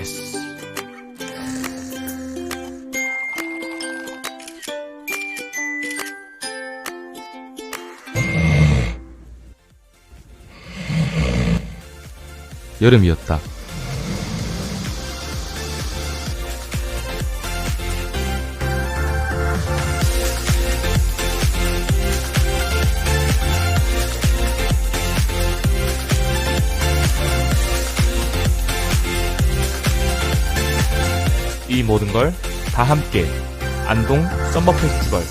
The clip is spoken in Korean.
예스. 여름이었다. 이 모든 걸 다 함께 안동 썸머 페스티벌